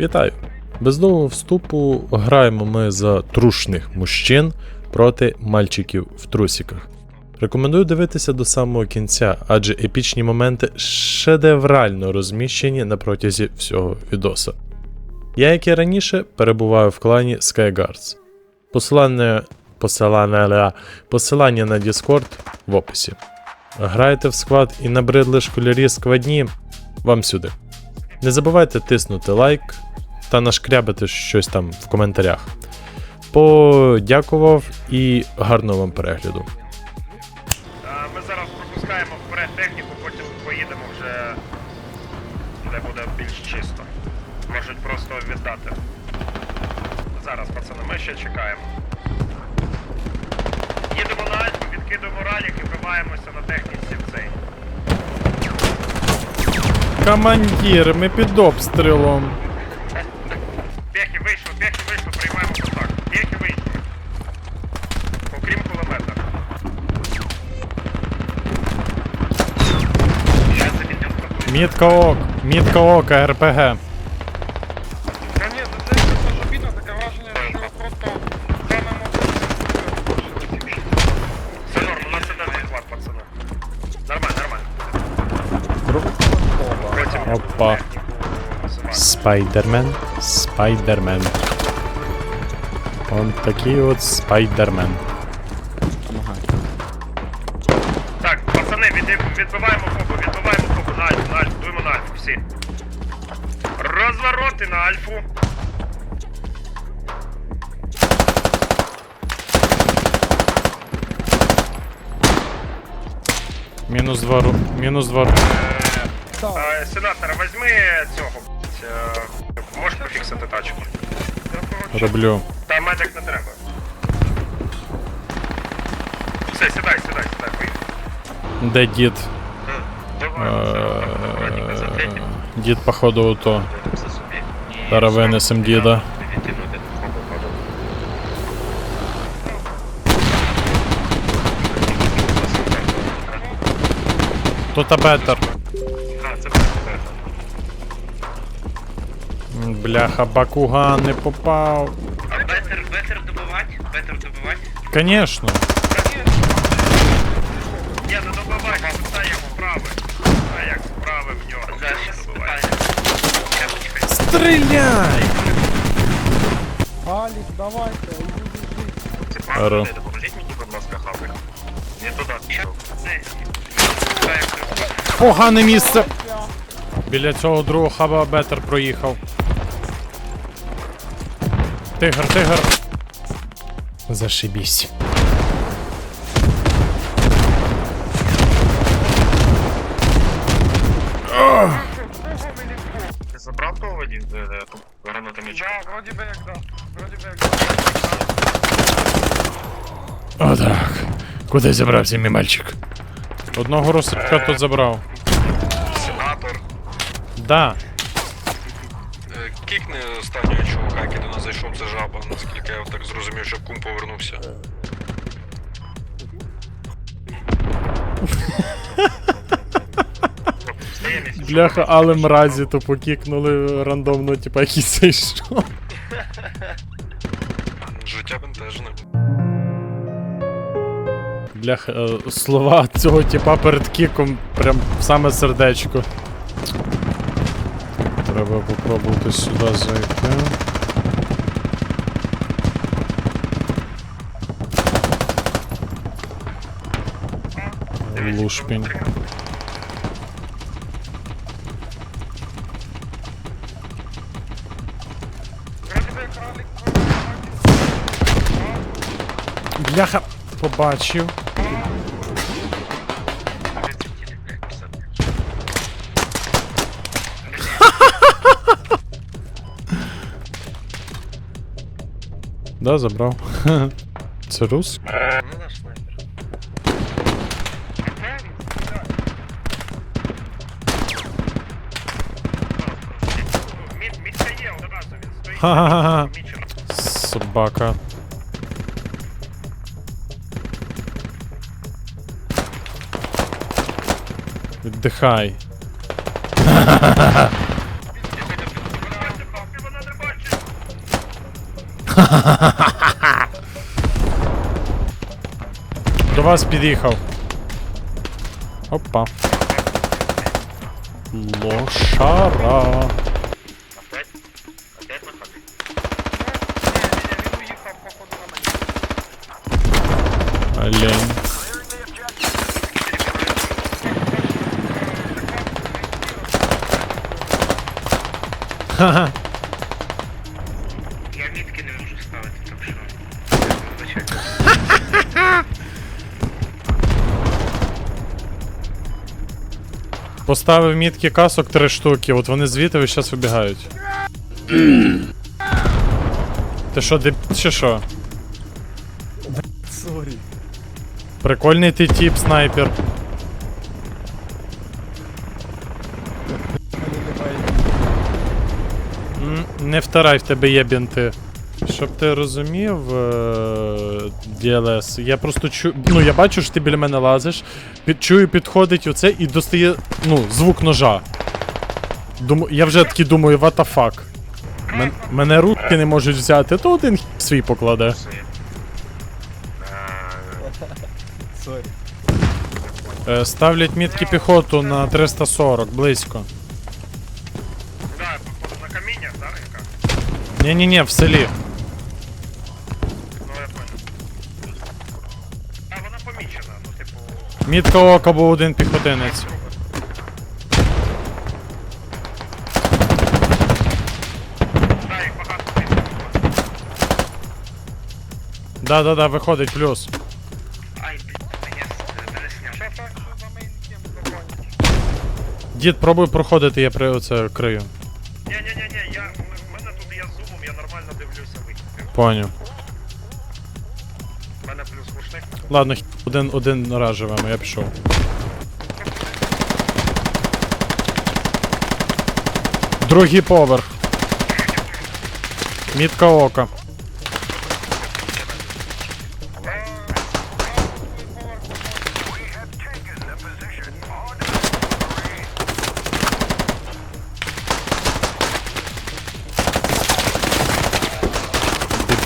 Вітаю! Без довгого вступу граємо ми за трушних мужчин проти мальчиків в трусіках. Рекомендую дивитися до самого кінця, адже епічні моменти шедеврально розміщені на протязі всього відоса. Я, як і раніше, перебуваю в клані Skyguards. Посилання, посилання, посилання на Discord в описі. Граєте в сквад і набридли школярі складні, вам сюди. Не забувайте тиснути лайк та нашкрябати щось там в коментарях. Подякував і гарного вам перегляду. Ми зараз пропускаємо вперед техніку, потім поїдемо вже де буде більш чисто. Можуть просто віддати. Зараз, пацани, ми ще чекаємо. Їдемо на Альфу, відкидуємо ралік і вбиваємося на техніці в цей. Командир, ми під обстрілом. Пехи вийшли, бехи вийшли, приймаємо контакт. Пехи вийшли. Окрім кулемета. Мітка ок, мітка ока, РПГ. Опа. Спайдермен, спайдермен. Он такий от спайдермен. Так, пацани, від, відбиваємо фобу, відбиваємо фобу на альфу, на альфу, дуємо на альфу, всі. Розвороти на альфу. Мінус два ру... Мінус два ру... Е, сенатора, візьми цього. блядь, е, Можеш пофіксити тачку? роблю. Та медик не треба. Все, сідай, сідай, сідай, поїхали. Де дід? Давай, Е, Дід, походу, ото. Зараз винесем діда. Тут бетер. Бляха, Бакуган не попав. А бетер, бетер добивать? Бетер добивать? Конечно. Ні, не добивай, це як вправи. А як вправи в нього. Зараз. Я почекаю. Стріляй! Алік, давайте, Аро. Допоможіть мені, будь ласка, хавик. Не туди. Погане місце. Біля цього другого хаба бетер проїхав. Тигр, тигр. Зашибісь. Ти забрав того водій гранатомічка? Да, вроді би як да. Вроді би як да. Отак. Куди забрався мій мальчик? Одного розсипка тут забрав. Сенатор. Да. Е, Кікни останнього чувака, який зайшов, це жаба, наскільки я так зрозумів, що кум повернувся. Бляха, але мразі то покікнули рандомно, типа якийсь зайшов. Життя бентежне. Бляха, е, слова цього типа перед кіком прям в саме сердечко. Треба попробувати сюди зайти. Ралік. Бляха, побачив. Да, забрав. Це рус? Ха-ха-ха. Собака. Віддихай. До вас під'їхав. Опа. Лошара. На Ха-ха. Я мітки не можу ставити, так що... Поставив мітки касок три штуки, от вони звідти час вибігають. Ти що, деб... чи що? Прикольний ти тип, снайпер. Не втирай, в тебе є бінти. Щоб ти розумів, е, DLS, я просто чую. Ну, я бачу, що ти біля мене лазиш. Під, чую, підходить оце і достає ну, звук ножа. Думаю, я вже такий думаю, what the fuck. Мен, мене руки не можуть взяти, то один свій покладе. Е, ставлять мітки піхоту на 340, близько. Да, походу на каміннях, да, яка? Ні-ні-ні, в селі. Ну я понял. А вона помічена, ну типу. Мітка ока був один піхотинець. Да, їх багато тисяч. Да-да-да, виходить плюс. Дід, пробуй проходити, я при оце крию. Ні-ні-ні, я, в мене тут я зумом, я нормально дивлюся вихід. Поняв. У мене плюс глушник. Ладно, один, один раз живемо, я пішов. Другий поверх. Мітка ока.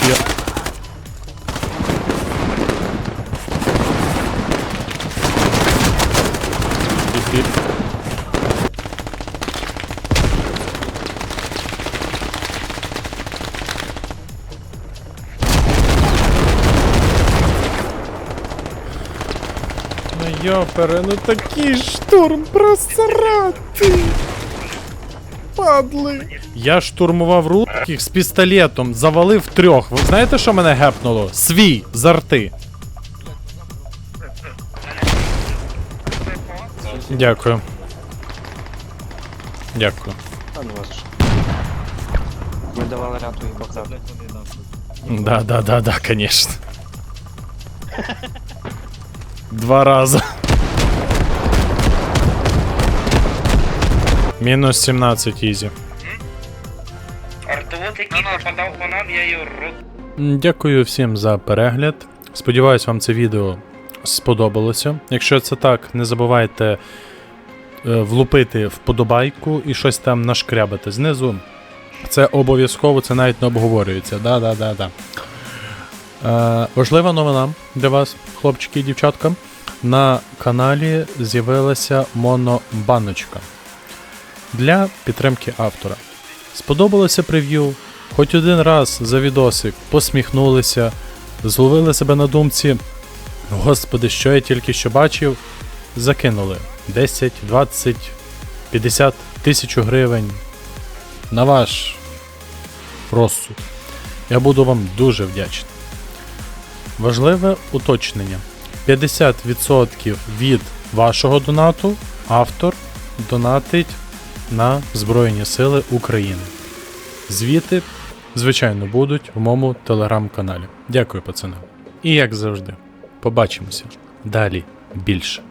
Дебіл. Дебіл. Ну йопере, ну такий штурм просрати. Падли. Я штурмував русських з пістолетом, завалив трьох. Ви знаєте, що мене гепнуло? Свій з арти. Дякую. Дякую. Ми давали ряту і. Да, да, да, да, конечно. Два рази. Мінус 17 ізі. Артовод, який попадав по нам, я його рот Дякую всім за перегляд. Сподіваюсь, вам це відео сподобалося. Якщо це так, не забувайте е, влупити вподобайку і щось там нашкрябати знизу. Це обов'язково, це навіть не обговорюється. Да, да, да, да. Е, важлива новина для вас, хлопчики і дівчатка. На каналі з'явилася монобаночка для підтримки автора. Сподобалося прев'ю, хоч один раз за відосик посміхнулися, зловили себе на думці. Господи, що я тільки що бачив, закинули 10, 20, 50 тисяч гривень на ваш розсуд. Я буду вам дуже вдячний. Важливе уточнення: 50% від вашого донату автор донатить на Збройні Сили України. Звіти, звичайно, будуть в моєму телеграм-каналі. Дякую, пацани. І як завжди, побачимося. Далі більше.